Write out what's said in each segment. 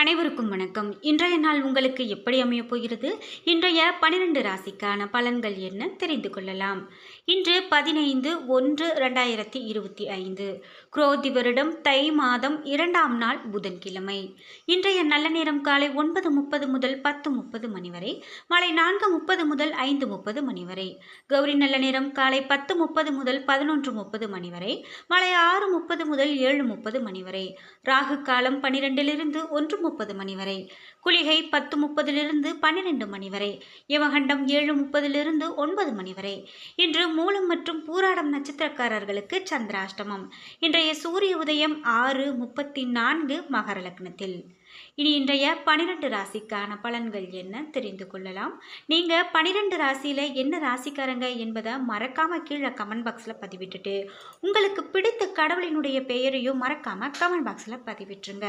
அனைவருக்கும் வணக்கம். இன்றைய நாள் உங்களுக்கு எப்படி அமையப் போகிறது? இன்றைய பனிரெண்டு ராசிக்கான பலன்கள் என்ன தெரிந்து கொள்ளலாம். இன்று பதினைந்து ஒன்று ரெண்டாயிரத்தி இருபத்தி ஐந்து. குரோதி வருடம் தை மாதம் இரண்டாம் நாள் புதன்கிழமை. இன்றைய நல்ல நேரம் காலை ஒன்பது முப்பது முதல் பத்து முப்பது மணி வரை மாலை நான்கு முப்பது முதல் ஐந்து முப்பது மணி வரை கௌரி நல்ல நேரம் காலை பத்து முப்பது முதல் பதினொன்று முப்பது மணி வரை மாலை ஆறு முப்பது முதல் ஏழு முப்பது மணி வரை. ராகு காலம் பனிரெண்டிலிருந்து ஒன்று முப்பது மணி வரை. குளிகை பத்து முப்பதிலிருந்து பன்னிரெண்டு மணி வரை. யமகண்டம் ஏழு முப்பதிலிருந்து ஒன்பது மணி வரை. இன்று மூலம் மற்றும் பூராடம் நட்சத்திரக்காரர்களுக்கு சந்திராஷ்டமம். இன்றைய சூரிய உதயம் ஆறு முப்பத்தி நான்கு மகர லக்னத்தில். இனி இன்றைய பனிரெண்டு ராசிக்கான பலன்கள் என்ன தெரிந்து கொள்ளலாம். நீங்கள் பனிரெண்டு ராசியில் என்ன ராசிக்காரங்க என்பதை மறக்காம கீழே கமெண்ட் பாக்ஸில் பதிவிட்டுட்டு உங்களுக்கு பிடித்த கடவுளினுடைய பெயரையும் மறக்காம கமெண்ட் பாக்ஸில் பதிவிட்டுருங்க.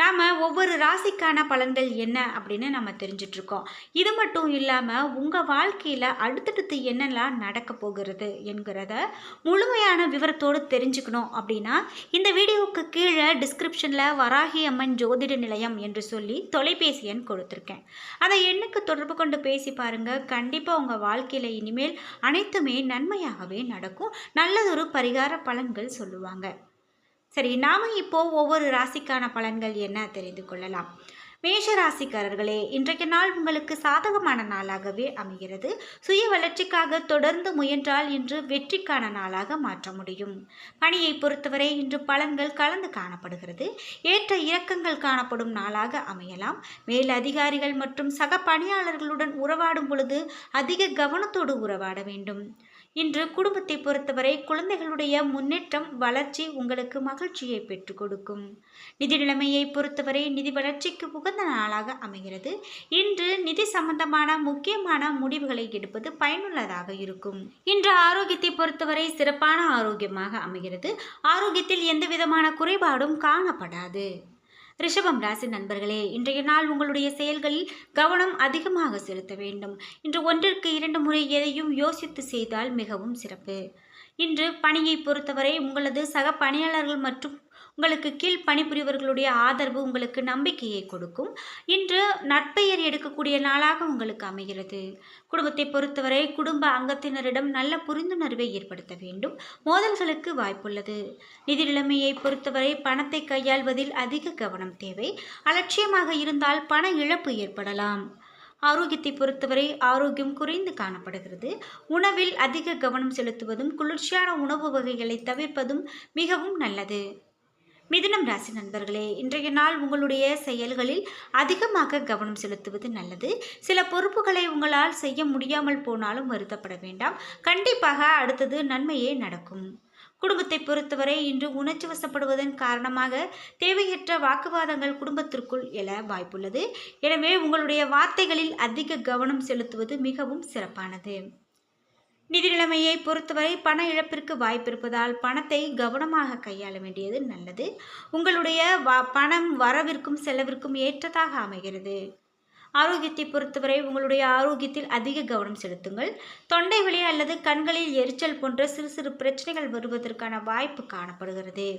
நாம் ஒவ்வொரு ராசிக்கான பலன்கள் என்ன அப்படின்னு நம்ம தெரிஞ்சிட்ருக்கோம். இது மட்டும் இல்லாமல் உங்கள் வாழ்க்கையில் அடுத்தடுத்து என்னெல்லாம் நடக்க போகிறது என்கிறத முழுமையான விவரத்தோடு தெரிஞ்சுக்கணும் அப்படின்னா இந்த வீடியோவுக்கு கீழே டிஸ்கிரிப்ஷனில் வராகி அம்மன் ஜோதிட நிலையம் என்று சொல்லி தொலைபேசி எண் கொடுத்துருக்கேன். அதை எண்ணுக்கு தொடர்பு கொண்டு பேசி பாருங்கள் கண்டிப்பாக உங்கள் வாழ்க்கையில் இனிமேல் அனைத்துமே நன்மையாகவே நடக்கும். நல்லதொரு பரிகார பலன்கள் சொல்லுவாங்க. சரி நாம் இப்போ ஒவ்வொரு ராசிக்கான பலன்கள் என்ன தெரிந்து கொள்ளலாம். மேஷ ராசிக்காரர்களே இன்றைய நாள் உங்களுக்கு சாதகமான நாளாகவே அமைகிறது. சுய வளர்ச்சிக்காக தொடர்ந்து முயன்றால் இன்று வெற்றிக்கான நாளாக மாற்ற முடியும். பணியை பொறுத்தவரை இன்று பலன்கள் கலந்து காணப்படுகிறது. ஏற்ற இறக்கங்கள் காணப்படும் நாளாக அமையலாம். மேல் அதிகாரிகள் மற்றும் சக பணியாளர்களுடன் உறவாடும் பொழுது அதிக கவனத்தோடு உறவாட வேண்டும். இன்று குடும்பத்தை பொறுத்தவரை குழந்தைகளுடைய முன்னேற்றம் வளர்ச்சி உங்களுக்கு மகிழ்ச்சியை பெற்றுக் கொடுக்கும். நிதி நிலைமையை பொறுத்தவரை நிதி வளர்ச்சிக்கு உகந்த நாளாக அமைகிறது. இன்று நிதி சம்பந்தமான முக்கியமான முடிவுகளை எடுப்பது பயனுள்ளதாக இருக்கும். இன்று ஆரோக்கியத்தை பொறுத்தவரை சிறப்பான ஆரோக்கியமாக அமைகிறது. ஆரோக்கியத்தில் எந்த விதமான குறைபாடும் காணப்படாது. ரிஷபம் ராசி நண்பர்களே இன்றைய நாள் உங்களுடைய செயல்களில் கவனம் அதிகமாக செலுத்த வேண்டும். இன்று ஒன்றிற்கு இரண்டு முறை எதையும் யோசித்து செய்தால் மிகவும் சிறப்பு. இன்று பணியை பொறுத்தவரை உங்களது சக பணியாளர்கள் மற்றும் உங்களுக்கு கீழ் பணிபுரிவர்களுடைய ஆதரவு உங்களுக்கு நம்பிக்கையை கொடுக்கும். இன்று நட்பெயர் எடுக்கக்கூடிய நாளாக உங்களுக்கு அமைகிறது. குடும்பத்தை பொறுத்தவரை குடும்ப அங்கத்தினரிடம் நல்ல புரிந்துணர்வை ஏற்படுத்த வேண்டும். மோதல்களுக்கு வாய்ப்புள்ளது. நிதி நிலைமையை பொறுத்தவரை பணத்தை கையாள்வதில் அதிக கவனம் தேவை. அலட்சியமாக இருந்தால் பண இழப்பு ஏற்படலாம். ஆரோக்கியத்தை பொறுத்தவரை ஆரோக்கியம் குறைந்து காணப்படுகிறது. உணவில் அதிக கவனம் செலுத்துவதும் குளிர்ச்சியான உணவு வகைகளை தவிர்ப்பதும் மிகவும் நல்லது. மிதுனம் ராசி நண்பர்களே இன்றைய நாள் உங்களுடைய செயல்களில் அதிகமாக கவனம் செலுத்துவது நல்லது. சில பொறுப்புகளை உங்களால் செய்ய முடியாமல் போனாலும் வருத்தப்பட வேண்டாம். கண்டிப்பாக அடுத்தது நன்மையே நடக்கும். குடும்பத்தை பொறுத்தவரை இன்று உணர்ச்சி வசப்படுவதன் காரணமாக தேவையற்ற வாக்குவாதங்கள் குடும்பத்திற்குள் எழ வாய்ப்புள்ளது. எனவே உங்களுடைய வார்த்தைகளில் அதிக கவனம் செலுத்துவது மிகவும் சிறப்பானது. நிதி நிலைமையை பொறுத்தவரை பண இழப்பிற்கு வாய்ப்பிருப்பதால் பணத்தை கவனமாக கையாள வேண்டியது நல்லது. உங்களுடைய வ பணம் வரவிற்கும் செலவிற்கும் ஏற்றதாக அமைகிறது. ஆரோக்கியத்தை பொறுத்தவரை உங்களுடைய ஆரோக்கியத்தில் அதிக கவனம் செலுத்துங்கள். தொண்டை வலி அல்லது கண்களில் எரிச்சல் போன்ற சிறு சிறு பிரச்சனைகள் வருவதற்கான வாய்ப்பு காணப்படுகிறது.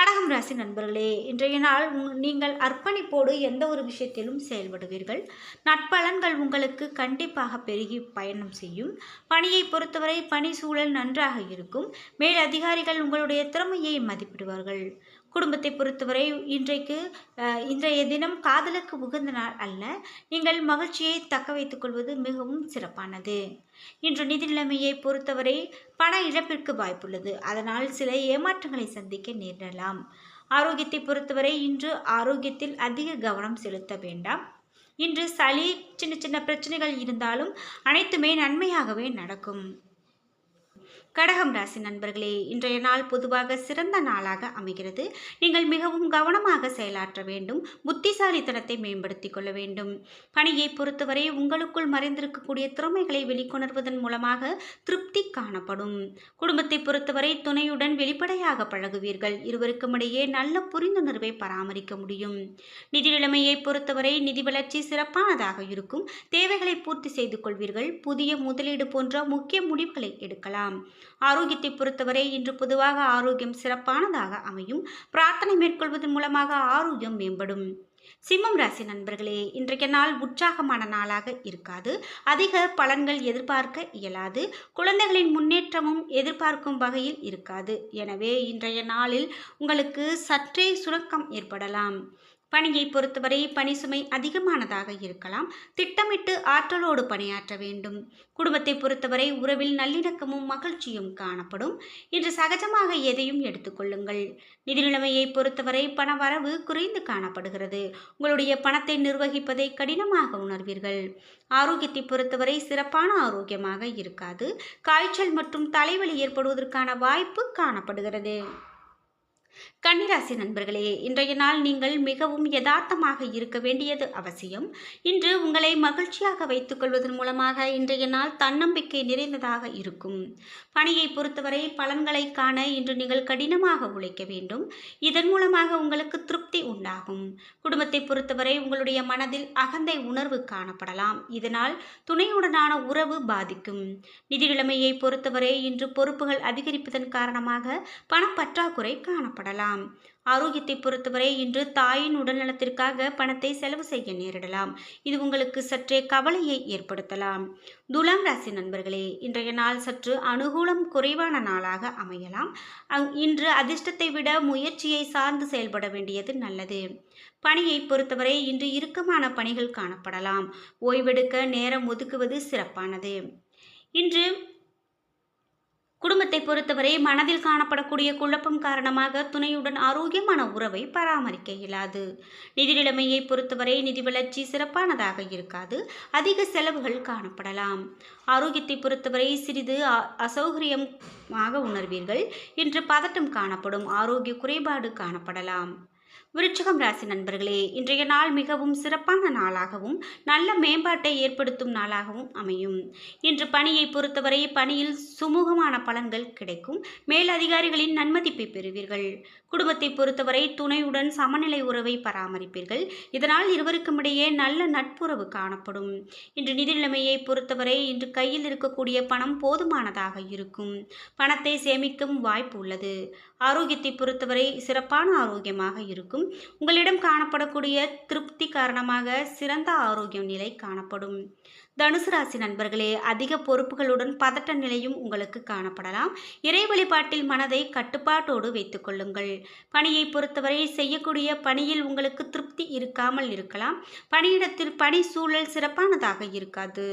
கடகம் ராசி நண்பர்களே இன்றைய நாள் நீங்கள் அர்ப்பணிப்போடு எந்த ஒரு விஷயத்திலும் செயல்படுவீர்கள். நட்பலன்கள் உங்களுக்கு கண்டிப்பாக பெருகி பயணம் செய்யும். பணியை பொறுத்தவரை பணி சூழல் நன்றாக இருக்கும். மேல் அதிகாரிகள் உங்களுடைய திறமையை மதிப்பிடுவார்கள். குடும்பத்தை பொறுத்தவரை இன்றைக்கு இன்றைய தினம் காதலுக்கு உகந்த நாள் அல்ல. நீங்கள் மகிழ்ச்சியை தக்க வைத்துக் கொள்வது மிகவும் சிறப்பானது. இன்று நிதி நிலைமையை பொறுத்தவரை பண இழப்பிற்கு வாய்ப்புள்ளது. அதனால் சில ஏமாற்றங்களை சந்திக்க நேரிடலாம். ஆரோக்கியத்தை பொறுத்தவரை இன்று ஆரோக்கியத்தில் அதிக கவனம் செலுத்த வேண்டாம். இன்று சளி சின்ன சின்ன பிரச்சனைகள் இருந்தாலும் அனைத்துமே நன்மையாகவே நடக்கும். கடகம் ராசி நண்பர்களே இன்றைய நாள் பொதுவாக சிறந்த நாளாக அமைகிறது. நீங்கள் மிகவும் கவனமாக செயலாற்ற வேண்டும் புத்திசாலித்தனத்தை மேம்படுத்திக் கொள்ள வேண்டும். பணியை பொறுத்தவரை உங்களுக்குள் மறைந்திருக்கக்கூடிய திறமைகளை வெளிக்கொணர்வதன் மூலமாக திருப்தி காணப்படும். குடும்பத்தை பொறுத்தவரை துணையுடன் வெளிப்படையாக பழகுவீர்கள். இருவருக்கும் இடையே நல்ல புரிந்துணர்வை பராமரிக்க முடியும். நிதி நிலைமையை பொறுத்தவரை நிதி வளர்ச்சி சிறப்பானதாக இருக்கும். தேவைகளை பூர்த்தி செய்து கொள்வீர்கள். புதிய முதலீடு போன்ற முக்கிய முடிவுகளை எடுக்கலாம். ஆரோக்கியத்தை பொறுத்தவரை இன்று பொதுவாக ஆரோக்கியம் சிறப்பானதாக அமையும். பிரார்த்தனை மேற்கொள்வதன் மூலமாக ஆரோக்கியம் மேம்படும். சிம்மம் ராசி நண்பர்களே இன்றைய நாள் உற்சாகமான நாளாக இருக்காது. அதிக பலன்கள் எதிர்பார்க்க இயலாது. குழந்தைகளின் முன்னேற்றமும் எதிர்பார்க்கும் வகையில் இருக்காது. எனவே இன்றைய நாளில் உங்களுக்கு சற்றே சுணக்கம் ஏற்படலாம். பணியை பொறுத்தவரை பணி சுமை அதிகமானதாக இருக்கலாம். திட்டமிட்டு ஆற்றலோடு பணியாற்ற வேண்டும். குடும்பத்தை பொறுத்தவரை உறவில் நல்லிணக்கமும் மகிழ்ச்சியும் காணப்படும். இன்று சகஜமாக எதையும் எடுத்துக்கொள்ளுங்கள் நிதி நிலைமையை பொறுத்தவரை பண வரவு குறைந்து காணப்படுகிறது. உங்களுடைய பணத்தை நிர்வகிப்பதை கடினமாக உணர்வீர்கள். ஆரோக்கியத்தை பொறுத்தவரை சிறப்பான ஆரோக்கியமாக இருக்காது. காய்ச்சல் மற்றும் தலைவலி ஏற்படுவதற்கான வாய்ப்பு காணப்படுகிறது. கன்னிராசி நண்பர்களே இன்றைய நாள் நீங்கள் மிகவும் யதார்த்தமாக இருக்க வேண்டியது அவசியம். இன்று உங்களை மகிழ்ச்சியாக வைத்துக் கொள்வதன் மூலமாக இன்றைய நாள் தன்னம்பிக்கை நிறைந்ததாக இருக்கும். பணியை பொறுத்தவரை பலன்களை காண இன்று நீங்கள் கடினமாக உழைக்க வேண்டும். இதன் மூலமாக உங்களுக்கு திருப்தி உண்டாகும். குடும்பத்தை பொறுத்தவரை உங்களுடைய மனதில் அகந்தை உணர்வு காணப்படலாம். இதனால் துணையுடனான உறவு பாதிக்கும். நிதி நிலைமையை பொறுத்தவரை இன்று பொறுப்புகள் அதிகரிப்பதன் காரணமாக பணப்பற்றாக்குறை காணப்படலாம் ஆரோக்கியத்தை பொறுத்தவரை இன்று தாயின் உடல்நலத்திற்காக பணத்தை செலவு செய்ய நேரிடலாம். இது உங்களுக்கு சற்றே கவலையை ஏற்படுத்தலாம். துலாம் ராசி நண்பர்களே இன்றைய நாள் சற்று அனுகூலம் குறைவான நாளாக அமையலாம். அங் இன்று அதிர்ஷ்டத்தை விட முயற்சியை சார்ந்து செயல்பட வேண்டியது நல்லது. பணியை பொறுத்தவரை இன்று இறுக்கமான பணிகள் காணப்படலாம். ஓய்வெடுக்க நேரம் ஒதுக்குவது சிறப்பானது. இன்று குடும்பத்தை பொறுத்தவரை மனதில் காணப்படக்கூடிய குழப்பம் காரணமாக துணையுடன் ஆரோக்கியமான உறவை பராமரிக்க இயலாது. நிதி நிலைமையை பொறுத்தவரை நிதி வளர்ச்சி சிறப்பானதாக இருக்காது. அதிக செலவுகள் காணப்படலாம். ஆரோக்கியத்தை பொறுத்தவரை சிறிது அசௌகரியமாக உணர்வீர்கள். இன்று பதட்டம் காணப்படும். ஆரோக்கிய குறைபாடு காணப்படலாம். விருச்சகம் ராசி நண்பர்களே இன்றைய நாள் மிகவும் சிறப்பான நாளாகவும் நல்ல மேம்பாட்டை ஏற்படுத்தும் நாளாகவும் அமையும். இன்று பணியை பொறுத்தவரை பணியில் சுமூகமான பலன்கள் கிடைக்கும். மேலதிகாரிகளின் நன்மதிப்பை பெறுவீர்கள். குடும்பத்தை பொறுத்தவரை துணையுடன் சமநிலை உறவை பராமரிப்பீர்கள். இதனால் இருவருக்கும் இடையே நல்ல நட்புறவு காணப்படும். இன்று நிதி நிலைமையை பொறுத்தவரை இன்று கையில் இருக்கக்கூடிய பணம் போதுமானதாக இருக்கும். பணத்தை சேமிக்கும் வாய்ப்பு உள்ளது. ஆரோக்கியத்தை பொறுத்தவரை சிறப்பான ஆரோக்கியமாக இருக்கும். உங்களிடம் காணப்படக்கூடிய திருப்தி காரணமாக சிறந்த ஆரோக்கியம் நிலை காணப்படும். தனுசு ராசி நண்பர்களே அதிக பொறுப்புகளுடன் பதட்ட நிலையும் உங்களுக்கு காணப்படலாம். இறை வழிபாட்டில் மனதை கட்டுப்பாட்டோடு வைத்துக் கொள்ளுங்கள். பணியை பொறுத்தவரை செய்யக்கூடிய பணியில் உங்களுக்கு திருப்தி இருக்காமல் இருக்கலாம். பணியிடத்தில் பணி சூழல் சிறப்பானதாக இருக்காது.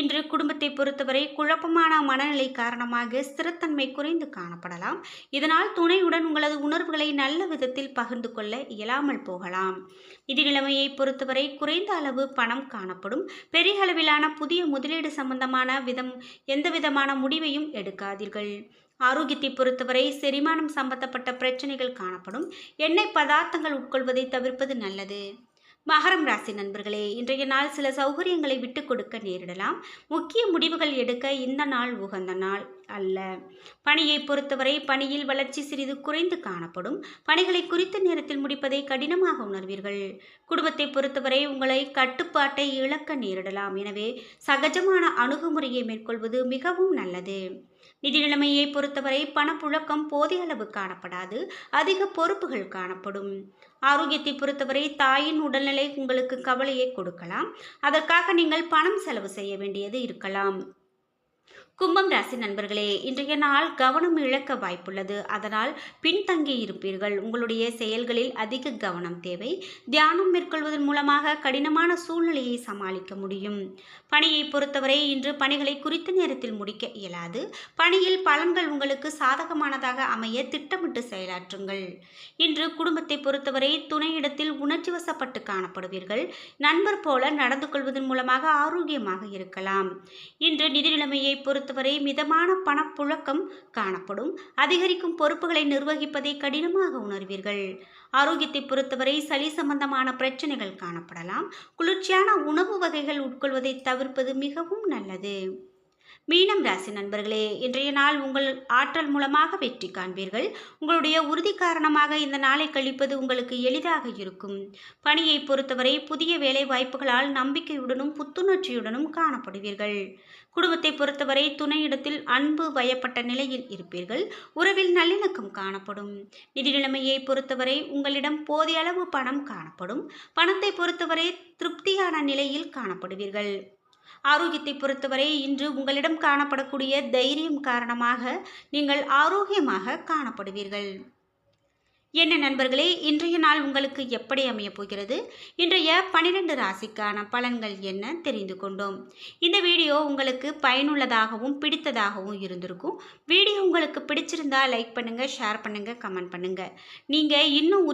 இன்று குடும்பத்தை பொறுத்தவரை குழப்பமான மனநிலை காரணமாக ஸ்திரத்தன்மை குறைந்து காணப்படலாம். இதனால் துணையுடன் உங்களது உணர்வுகளை நல்ல விதத்தில் பகிர்ந்து கொள்ள இயலாமல் போகலாம். நிதி நிலைமையை பொறுத்தவரை குறைந்த அளவு பணம் காணப்படும். பெரிய அளவிலான புதிய முதலீடு சம்பந்தமான விதம் எந்த விதமான முடிவையும் எடுக்காதீர்கள். ஆரோக்கியத்தை பொறுத்தவரை செரிமானம் சம்பந்தப்பட்ட பிரச்சனைகள் காணப்படும். எண்ணெய் பதார்த்தங்கள் உட்கொள்வதை தவிர்ப்பது நல்லது. மகரம் ராசி நண்பர்களே இன்றைய நாள் சில சௌகரியங்களை விட்டு கொடுக்க நேரிடலாம். முக்கிய முடிவுகள் எடுக்க இந்த நாள் உகந்த நாள் அல்ல. பணியை பொறுத்தவரை பணியில் வளர்ச்சி சிறிது குறைந்து காணப்படும். பணிகளை குறித்த நேரத்தில் முடிப்பதை கடினமாக உணர்வீர்கள். குடும்பத்தை பொறுத்தவரை உங்களை கட்டுப்பாட்டை இழக்க நேரிடலாம். எனவே சகஜமான அணுகுமுறையை மேற்கொள்வது மிகவும் நல்லது. நிதி நிலைமையை பொறுத்தவரை பணப்புழக்கம் போதிய அளவு காணப்படாது அதிக பொறுப்புகள் காணப்படும். ஆரோக்கியத்தை பொறுத்தவரை தாயின் உடல்நிலை உங்களுக்கு கவலையை கொடுக்கலாம். அதற்காக நீங்கள் பணம் செலவு செய்ய வேண்டியது இருக்கலாம். கும்பம் ராசி நண்பர்களே இன்றைய நாள் கவனம் இழக்க வாய்ப்புள்ளது. அதனால் பின்தங்கி இருப்பீர்கள். உங்களுடைய செயல்களில் அதிக கவனம் தேவை. தியானம் மேற்கொள்வதன் மூலமாக கடினமான சூழ்நிலையை சமாளிக்க முடியும். பணியை பொறுத்தவரை இன்று பணிகளை குறித்த நேரத்தில் முடிக்க இயலாது. பணியில் பலன்கள் உங்களுக்கு சாதகமானதாக அமைய திட்டமிட்டு செயலாற்றுங்கள். இன்று குடும்பத்தை பொறுத்தவரை துணையிடத்தில் உணர்ச்சி வசப்பட்டு காணப்படுவீர்கள். நண்பர் போல நடந்து கொள்வதன் மூலமாக ஆரோக்கியமாக இருக்கலாம். இன்று நிதி நிலைமையை பொறுத்த பொறுத்தவரை மிதமான பணப்புழக்கம் காணப்படும். அதிகரிக்கும் பொறுப்புகளை நிர்வகிப்பதை கடினமாக உணர்வீர்கள். ஆரோக்கியத்தை பொறுத்தவரை சளி சம்பந்தமான பிரச்சனைகள் காணப்படலாம். குளிர்ச்சியான உணவு வகைகள் உட்கொள்வதை தவிர்ப்பது மிகவும் நல்லது. மீனம் ராசி நண்பர்களே இன்றைய நாள் உங்கள் ஆற்றல் மூலமாக வெற்றி காண்பீர்கள். உங்களுடைய உறுதி காரணமாக இந்த நாளை கழிப்பது உங்களுக்கு எளிதாக இருக்கும். பணியை பொறுத்தவரை புதிய வேலை வாய்ப்புகளால் நம்பிக்கையுடனும் புத்துணர்ச்சியுடனும் காணப்படுவீர்கள். குடும்பத்தை பொறுத்தவரை துணையிடத்தில் அன்பு வயப்பட்ட நிலையில் இருப்பீர்கள். உறவில் நல்லிணக்கம் காணப்படும். நிதி நிலைமையை பொறுத்தவரை உங்களிடம் போதிய அளவு பணம் காணப்படும். பணத்தை பொறுத்தவரை திருப்தியான நிலையில் காணப்படுவீர்கள். ஆரோக்கியத்தை பொறுத்தவரை இன்று உங்களிடம் காணப்படக்கூடிய தைரியம் காரணமாக நீங்கள் ஆரோக்கியமாக காணப்படுவீர்கள். என்ன நண்பர்களே இன்றைய நாள் உங்களுக்கு எப்படி அமையப் போகிறது? இன்றைய பனிரெண்டு ராசிக்கான பலன்கள் என்ன தெரிந்து கொண்டோம். இந்த வீடியோ உங்களுக்கு பயனுள்ளதாகவும் பிடித்ததாகவும் இருந்திருக்கும். வீடியோ உங்களுக்கு பிடிச்சிருந்தா லைக் பண்ணுங்கள் ஷேர் பண்ணுங்கள் கமெண்ட் பண்ணுங்கள் நீங்கள் இன்னும்